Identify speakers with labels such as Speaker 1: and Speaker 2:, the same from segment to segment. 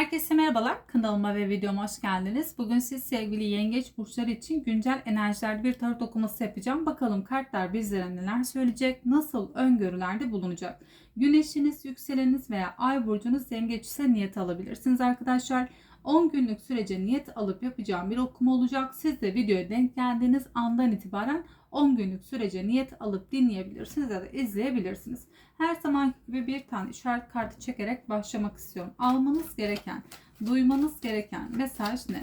Speaker 1: Herkese merhabalar. Kanalıma ve videoma hoş geldiniz. Bugün siz sevgili yengeç burçları için güncel enerjilerde bir tarot okuması yapacağım. Bakalım kartlar bizlere neler söyleyecek, nasıl öngörülerde bulunacak. Güneşiniz, yükseleniniz veya ay burcunuz yengeç ise niyet alabilirsiniz arkadaşlar. 10 günlük sürece niyet alıp yapacağım bir okuma olacak. Siz de videoya denk geldiğiniz andan itibaren 10 günlük sürece niyet alıp dinleyebilirsiniz ya da izleyebilirsiniz. Her zaman gibi bir tane işaret kartı çekerek başlamak istiyorum. Almanız gereken, duymanız gereken mesaj ne?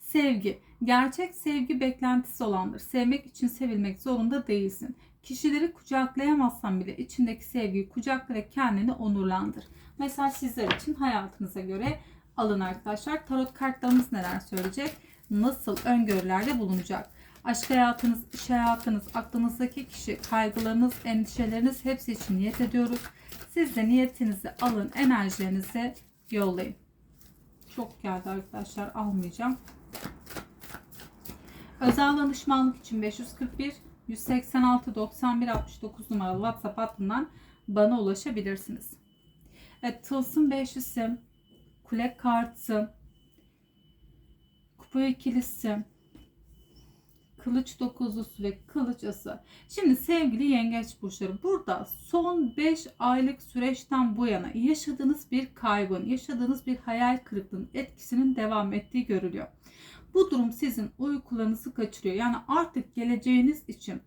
Speaker 1: Sevgi. Gerçek sevgi beklentisi olandır. Sevmek için sevilmek zorunda değilsin. Kişileri kucaklayamazsan bile içindeki sevgiyi kucakla ve kendini onurlandır. Mesaj sizler için hayatınıza göre alın arkadaşlar. Tarot kartlarımız neler söyleyecek? Nasıl öngörülerde bulunacak? Aşk hayatınız, iş hayatınız, aklınızdaki kişi, kaygılarınız, endişeleriniz hepsi için niyet ediyoruz. Siz de niyetinizi alın, enerjilerinizi yollayın. Çok geldi arkadaşlar almayacağım. Özel danışmanlık için 541 186 91 69 numaralı WhatsApp hattından bana ulaşabilirsiniz. Evet, Tılsım 500'ü, Kule kartı, Kupa ikilisi, Kılıç dokuzlusu ve kılıç ası. Şimdi sevgili yengeç burçları burada son 5 aylık süreçten bu yana yaşadığınız bir kaybın, yaşadığınız bir hayal kırıklığının etkisinin devam ettiği görülüyor. Bu durum sizin uykularınızı kaçırıyor. Yani artık geleceğiniz için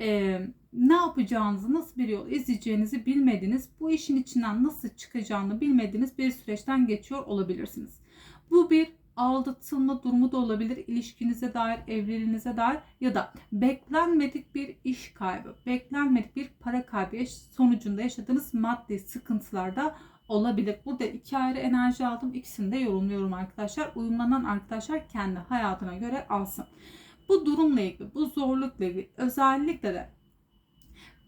Speaker 1: e, ne yapacağınızı, nasıl bir yol izleyeceğinizi bilmediğiniz, bu işin içinden nasıl çıkacağını bilmediğiniz bir süreçten geçiyor olabilirsiniz. Bu bir aldatılma durumu da olabilir ilişkinize dair, evliliğinize dair ya da beklenmedik bir iş kaybı, beklenmedik bir para kaybı sonucunda yaşadığınız maddi sıkıntılarda olabilir. Burada iki ayrı enerji aldım. İkisini de yorumluyorum arkadaşlar. Uyumlanan arkadaşlar kendi hayatına göre alsın. Bu durumla ilgili, bu zorlukla ilgili özellikle de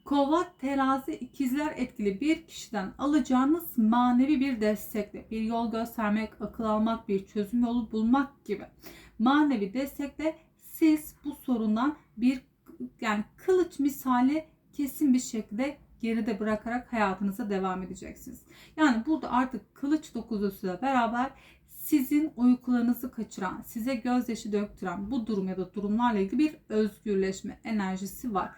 Speaker 1: Kova, terazi, ikizler etkili bir kişiden alacağınız manevi bir destekle, bir yol göstermek, akıl almak, bir çözüm yolu bulmak gibi manevi destekle siz bu sorundan bir yani kılıç misali kesin bir şekilde geride bırakarak hayatınıza devam edeceksiniz. Yani burada artık kılıç dokuzusuyla beraber sizin uykularınızı kaçıran, size gözyaşı döktüren bu durum ya da durumlarla ilgili bir özgürleşme enerjisi var.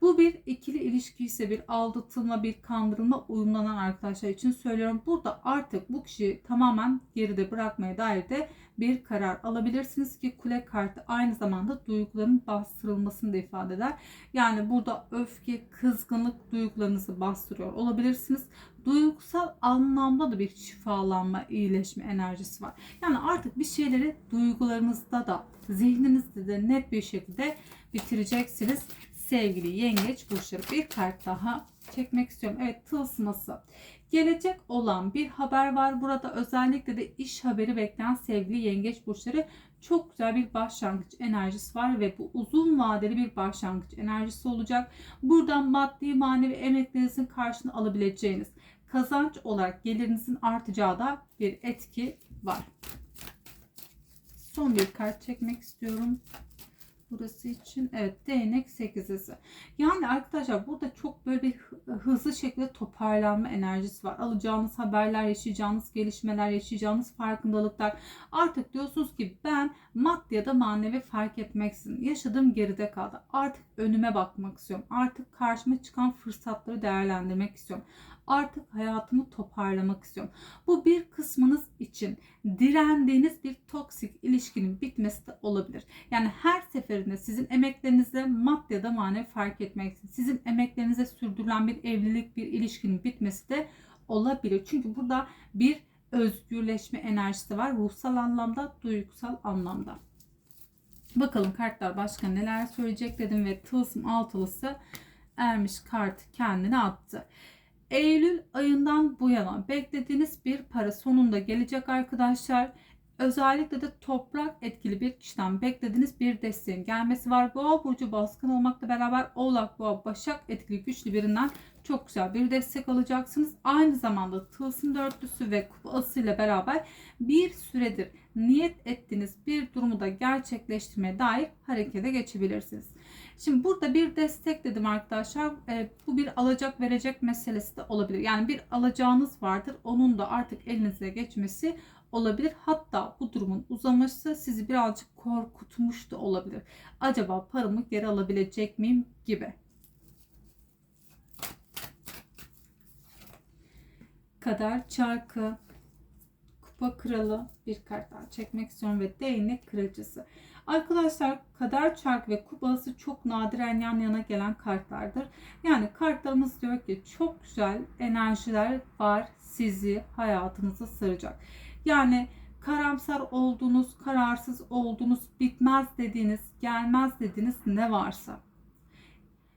Speaker 1: Bu bir ikili ilişki ise bir aldatılma, bir kandırılma uyumlanan arkadaşlar için söylüyorum. Burada artık bu kişiyi tamamen geride bırakmaya dair de bir karar alabilirsiniz ki kule kartı aynı zamanda duyguların bastırılmasını da ifade eder. Yani burada öfke, kızgınlık duygularınızı bastırıyor olabilirsiniz. Duygusal anlamda da bir şifalanma, iyileşme enerjisi var. Yani artık bir şeyleri duygularınızda da, zihninizde de net bir şekilde bitireceksiniz sevgili yengeç burçları bir kart daha çekmek istiyorum. Evet tılsması. Gelecek olan bir haber var. Burada özellikle de iş haberi bekleyen sevgili yengeç burçları çok güzel bir başlangıç enerjisi var ve bu uzun vadeli bir başlangıç enerjisi olacak. Buradan maddi manevi emeklerinizin karşını alabileceğiniz kazanç olarak gelirinizin artacağı da bir etki var. Son bir kart çekmek istiyorum. Burası için evet değnek 8'lisi. Yani arkadaşlar burada çok böyle hızlı şekilde toparlanma enerjisi var. Alacağınız haberler, yaşayacağınız gelişmeler, yaşayacağınız farkındalıklar. Artık diyorsunuz ki ben maddi ya da manevi fark etmeksizin yaşadığım geride kaldı. Artık önüme bakmak istiyorum. Artık karşıma çıkan fırsatları değerlendirmek istiyorum artık hayatımı toparlamak istiyorum. Bu bir kısmınız için direndiğiniz bir toksik ilişkinin bitmesi de olabilir. Yani her seferinde sizin emeklerinizle maddi ya da manevi fark etmeksizin sizin emeklerinize sürdürülen bir evlilik, bir ilişkinin bitmesi de olabilir. Çünkü burada bir özgürleşme enerjisi var. Ruhsal anlamda, duygusal anlamda. Bakalım kartlar başka neler söyleyecek dedim ve tılsım altılısı ermiş kart kendini attı. Eylül ayından bu yana beklediğiniz bir para sonunda gelecek arkadaşlar. Özellikle de toprak etkili bir kişiden beklediğiniz bir desteğin gelmesi var. Boğa burcu baskın olmakla beraber Oğlak, Boğa, Başak etkili güçlü birinden çok güzel bir destek alacaksınız. Aynı zamanda tılsım dörtlüsü ve kupası ile beraber bir süredir niyet ettiğiniz bir durumu da gerçekleştirmeye dair harekete geçebilirsiniz. Şimdi burada bir destek dedim arkadaşlar. E, bu bir alacak verecek meselesi de olabilir. Yani bir alacağınız vardır. Onun da artık elinize geçmesi olabilir. Hatta bu durumun uzaması sizi birazcık korkutmuş da olabilir. Acaba paramı geri alabilecek miyim gibi. Kader çarkı, kupa kralı bir kart daha çekmek istiyorum ve değnek kraliçesi. Arkadaşlar kader çark ve kupası çok nadiren yan yana gelen kartlardır. Yani kartlarımız diyor ki çok güzel enerjiler var sizi hayatınıza saracak. Yani karamsar olduğunuz, kararsız olduğunuz, bitmez dediğiniz, gelmez dediğiniz ne varsa.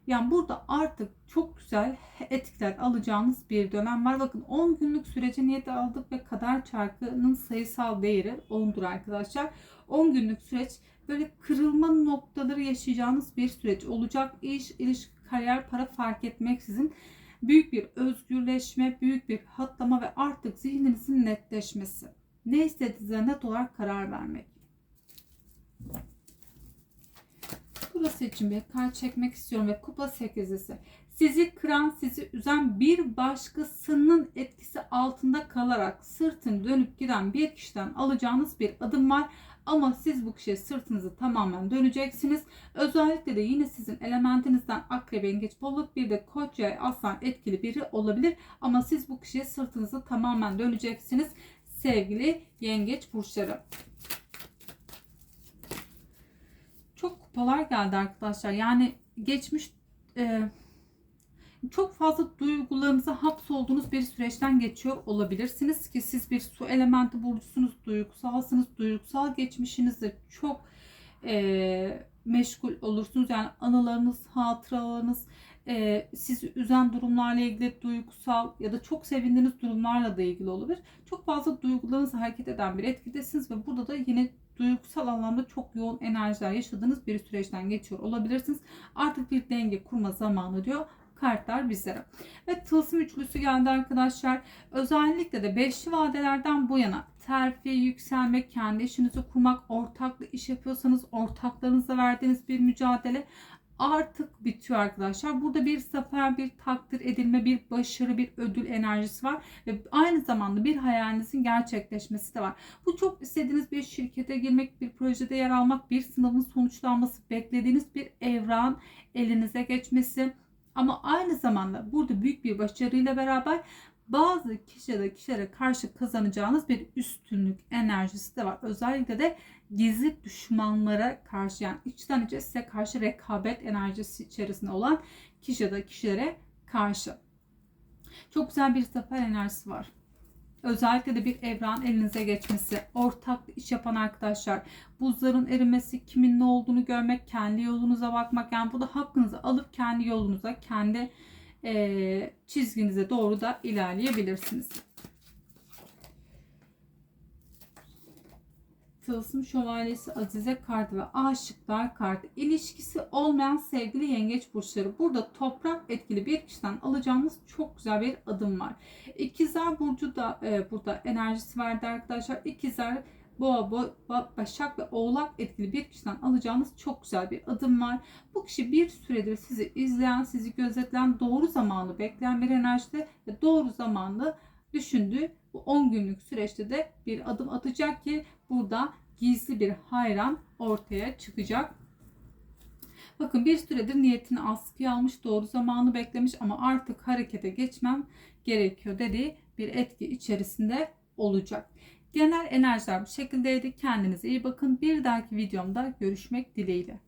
Speaker 1: Yani burada artık çok güzel etkiler alacağınız bir dönem var. Bakın 10 günlük sürece niyet aldık ve kader çarkının sayısal değeri 10'dur arkadaşlar. 10 günlük süreç böyle kırılma noktaları yaşayacağınız bir süreç olacak. İş, ilişki, kariyer, para fark etmeksizin büyük bir özgürleşme, büyük bir hatlama ve artık zihninizin netleşmesi. Ne istediğinize net olarak karar vermek. Burası için bir kart çekmek istiyorum ve kupa sekizlisi. Sizi kıran, sizi üzen bir başkasının etkisi altında kalarak sırtın dönüp giden bir kişiden alacağınız bir adım var. Ama siz bu kişiye sırtınızı tamamen döneceksiniz. Özellikle de yine sizin elementinizden akrep, yengeç, balık bir de koç yay, aslan etkili biri olabilir. Ama siz bu kişiye sırtınızı tamamen döneceksiniz sevgili yengeç burçları. Çok kupalar geldi arkadaşlar. Yani geçmiş e, çok fazla duygularınıza hapsolduğunuz bir süreçten geçiyor olabilirsiniz ki siz bir su elementi burcusunuz, duygusalsınız, duygusal geçmişinizde çok e, meşgul olursunuz. Yani anılarınız, hatıralarınız, e, sizi üzen durumlarla ilgili duygusal ya da çok sevindiğiniz durumlarla da ilgili olabilir. Çok fazla duygularınızla hareket eden bir etkidesiniz ve burada da yine duygusal anlamda çok yoğun enerjiler yaşadığınız bir süreçten geçiyor olabilirsiniz. Artık bir denge kurma zamanı diyor kartlar bizlere. Ve tılsım üçlüsü geldi arkadaşlar. Özellikle de beşli vadelerden bu yana terfi, yükselmek, kendi işinizi kurmak, ortaklı iş yapıyorsanız ortaklarınızla verdiğiniz bir mücadele artık bitiyor arkadaşlar. Burada bir zafer, bir takdir edilme, bir başarı, bir ödül enerjisi var ve aynı zamanda bir hayalinizin gerçekleşmesi de var. Bu çok istediğiniz bir şirkete girmek, bir projede yer almak, bir sınavın sonuçlanması, beklediğiniz bir evran elinize geçmesi, ama aynı zamanda burada büyük bir başarıyla beraber bazı kişilere, kişilere karşı kazanacağınız bir üstünlük enerjisi de var. Özellikle de gizli düşmanlara karşı yani içten içe size karşı rekabet enerjisi içerisinde olan kişi kişilere karşı. Çok güzel bir zafer enerjisi var. Özellikle de bir evran elinize geçmesi, ortak iş yapan arkadaşlar, buzların erimesi, kimin ne olduğunu görmek, kendi yolunuza bakmak. Yani burada hakkınızı alıp kendi yolunuza, kendi e, çizginize doğru da ilerleyebilirsiniz. Tılsım Şövalyesi Azize kartı ve Aşıklar kartı. İlişkisi olmayan sevgili yengeç burçları. Burada toprak etkili bir kişiden alacağınız çok güzel bir adım var. İkizler Burcu da e, burada enerjisi verdi arkadaşlar. İkizler Boğa, Boğa, Başak ve Oğlak etkili bir kişiden alacağınız çok güzel bir adım var. Bu kişi bir süredir sizi izleyen, sizi gözetleyen, doğru zamanı bekleyen bir enerjide ve doğru zamanlı düşündüğü bu 10 günlük süreçte de bir adım atacak ki burada gizli bir hayran ortaya çıkacak. Bakın bir süredir niyetini askıya almış, doğru zamanı beklemiş ama artık harekete geçmem gerekiyor dediği bir etki içerisinde olacak. Genel enerjiler bu şekildeydi. Kendinize iyi bakın. Bir dahaki videomda görüşmek dileğiyle.